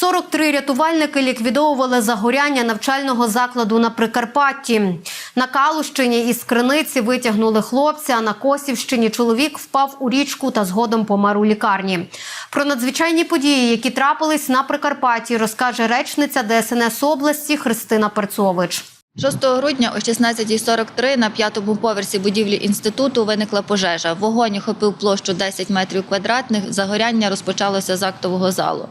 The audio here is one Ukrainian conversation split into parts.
43 рятувальники ліквідовували загоряння навчального закладу на Прикарпатті. На Калущині із криниці витягнули хлопця. а На Косівщині чоловік впав у річку та згодом помер у лікарні. Про надзвичайні події, які трапились на Прикарпатті, розкаже речниця ДСНС області Христина Перцович. 6 грудня о 16.43 на п'ятому поверсі будівлі інституту виникла пожежа. Вогонь охопив площу 10 метрів квадратних. Загоряння розпочалося з актового залу.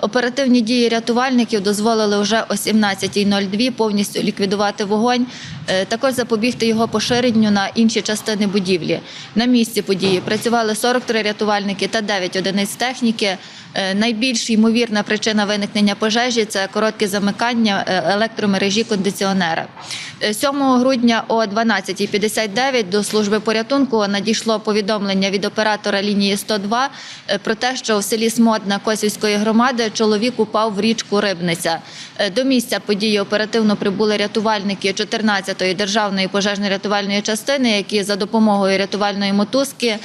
Оперативні дії рятувальників дозволили вже о 17.02 повністю ліквідувати вогонь, е, також запобігти його поширенню на інші частини будівлі. На місці події працювали 43 рятувальники та 9 одиниць техніки. Е, Найбільш ймовірна причина виникнення пожежі це коротке замикання е, електромережі кондиціонера. Е, 7 грудня о 12.59 до служби порятунку надійшло повідомлення від оператора лінії 102 е, про те, що в селі Смодна Косівської громади чоловік упав в річку Рибниця. Е, До місця події оперативно прибули рятувальники 14-ї державної пожежно-рятувальної частини, які за допомогою рятувальної мотузки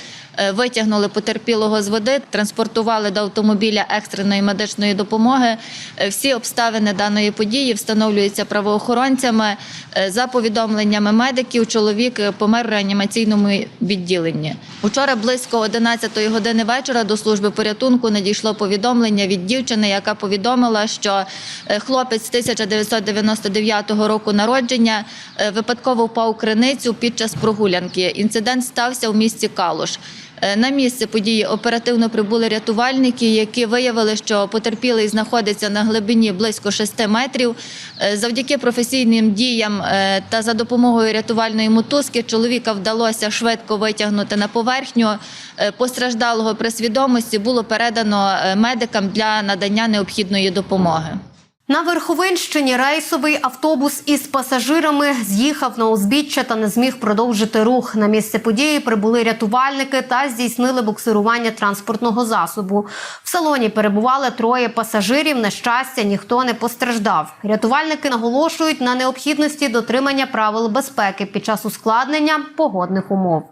витягнули потерпілого з води, транспортували до автомобіля екстреної медичної допомоги. Е, Всі обставини даної події встановлюються правоохоронцями. Е, За повідомленнями медиків, чоловік е, помер в реанімаційному відділенні. Учора близько 11 години вечора до служби порятунку надійшло повідомлення від дівчини, яка повідомила, що е, хлопець 1999 року народження е, випадково впав криницю під час прогулянки. Інцидент стався у місті Калуш. Е, На місце події оперативно прибули рятувальники, які виявили, що потерпілий знаходиться на глибині близько 6 метрів. Е, Завдяки професійним діям е, та за допомогою рятувальної мотузки чоловіка вдалося швидко витягнути на поверхню. Постраждалого при свідомості було передано медикам для надання необхідної допомоги. На Верховинщині рейсовий автобус із пасажирами з'їхав на узбіччя та не зміг продовжити рух. На місце події прибули рятувальники та здійснили буксирування транспортного засобу. В салоні перебували троє пасажирів. На щастя, ніхто не постраждав. Рятувальники наголошують на необхідності дотримання правил безпеки під час ускладнення погодних умов.